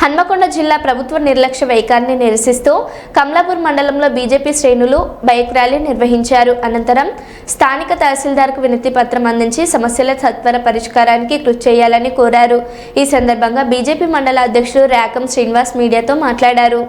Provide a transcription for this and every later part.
హన్మకొండ జిల్లా ప్రభుత్వ నిర్లక్ష్య వైఖరిని నిరసిస్తూ కమలాపూర్ మండలంలో బీజేపీ శ్రేణులు బైక్ ర్యాలీ నిర్వహించారు. అనంతరం స్థానిక తహసీల్దార్కు వినతి పత్రం అందించి సమస్యల సత్వర పరిష్కారానికి కృషి చేయాలని కోరారు. ఈ సందర్భంగా బీజేపీ మండల అధ్యక్షుడు ర్యాకం శ్రీనివాస్ మీడియాతో మాట్లాడారు.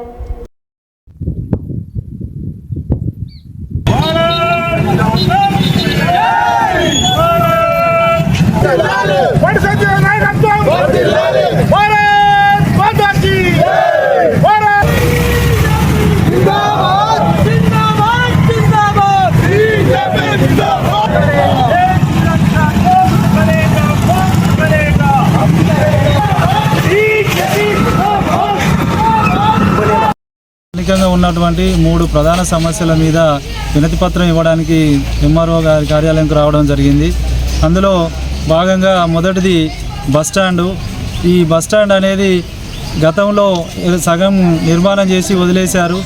స్థానికంగా ఉన్నటువంటి మూడు ప్రధాన సమస్యల మీద వినతిపత్రం ఇవ్వడానికి ఎంఆర్ఓ గారి కార్యాలయంకు రావడం జరిగింది. అందులో భాగంగా మొదటిది బస్టాండు ఈ బస్టాండ్ అనేది గతంలో సగం నిర్మాణం చేసి వదిలేశారు.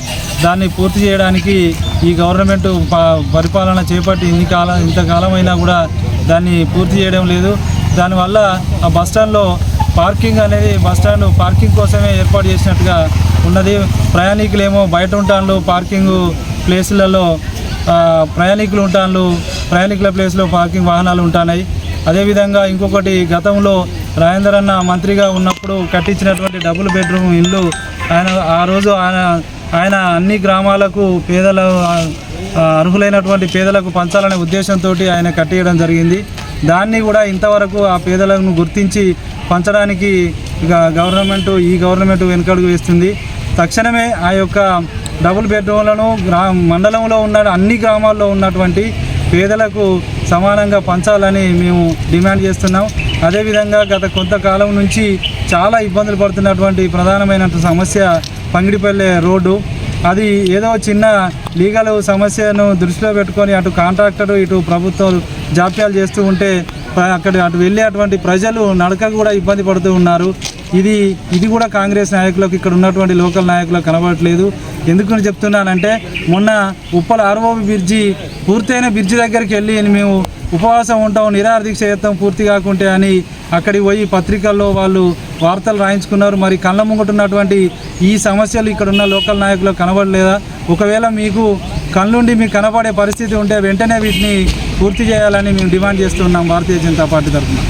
దాన్ని పూర్తి చేయడానికి ఈ గవర్నమెంట్ ప- పరిపాలన చేపట్టి ఇన్ని కాలం ఇంతకాలమైనా కూడా దాన్ని పూర్తి చేయడం లేదు. దానివల్ల ఆ బస్టాండ్లో పార్కింగ్ అనేది బస్టాండ్ పార్కింగ్ కోసమే ఏర్పాటు చేసినట్టుగా ఉన్నది. ప్రయాణికులేమో బయట ఉంటాను పార్కింగ్ ప్లేసులలో ప్రయాణికులు ఉంటాను ప్రయాణికుల ప్లేస్లో పార్కింగ్ వాహనాలు ఉంటున్నాయి. అదేవిధంగా ఇంకొకటి గతంలో రాజేందర్ అన్న మంత్రిగా ఉన్నప్పుడు కట్టించినటువంటి డబుల్ బెడ్రూమ్ ఇల్లు ఆయన ఆ రోజు ఆయన ఆయన అన్ని గ్రామాలకు పేదల అర్హులైనటువంటి పేదలకు పంచాలనే ఉద్దేశంతో ఆయన కట్టేయడం జరిగింది. దాన్ని కూడా ఇంతవరకు ఆ పేదలను గుర్తించి పంచడానికి ఇక గవర్నమెంట్ ఈ గవర్నమెంట్ వెనుకడుగు వేస్తుంది. తక్షణమే ఆ యొక్క డబుల్ బెడ్రూమ్లను గ్రా మండలంలో ఉన్న అన్ని గ్రామాల్లో ఉన్నటువంటి పేదలకు సమానంగా పంచాలని మేము డిమాండ్ చేస్తున్నాం. అదేవిధంగా గత కొంతకాలం నుంచి చాలా ఇబ్బందులు పడుతున్నటువంటి ప్రధానమైన సమస్య పంగిడిపల్లె రోడ్డు. అది ఏదో చిన్న లీగల్ సమస్యను దృష్టిలో పెట్టుకొని అటు కాంట్రాక్టర్ ఇటు ప్రభుత్వం జాప్యాలు చేస్తూ ఉంటే అక్కడ అటు వెళ్ళేటువంటి ప్రజలు నడక కూడా ఇబ్బంది పడుతూ ఉన్నారు. ఇది ఇది కూడా కాంగ్రెస్ నాయకులకు ఇక్కడ ఉన్నటువంటి లోకల్ నాయకులకు కనబడట్లేదు. ఎందుకు చెప్తున్నానంటే మొన్న ఉప్పల ఆర్ఓబి బ్రిడ్జి పూర్తయిన బ్రిడ్జి దగ్గరికి వెళ్ళి మేము ఉపవాసం ఉంటాం నిరాహార దీక్ష చేస్తాం పూర్తి కాకుంటే అని అక్కడికి పోయి పత్రికల్లో వాళ్ళు వార్తలు రాయించుకున్నారు. మరి కళ్ళ ముంగటున్నటువంటి ఈ సమస్యలు ఇక్కడ ఉన్న లోకల్ నాయకులు కనబడలేదా? ఒకవేళ మీకు కళ్ళుండి మీకు కనబడే పరిస్థితి ఉంటే వెంటనే వీటిని పూర్తి చేయాలని మేము డిమాండ్ చేస్తున్నాం. భారతీయ జనతా పార్టీ తరఫున.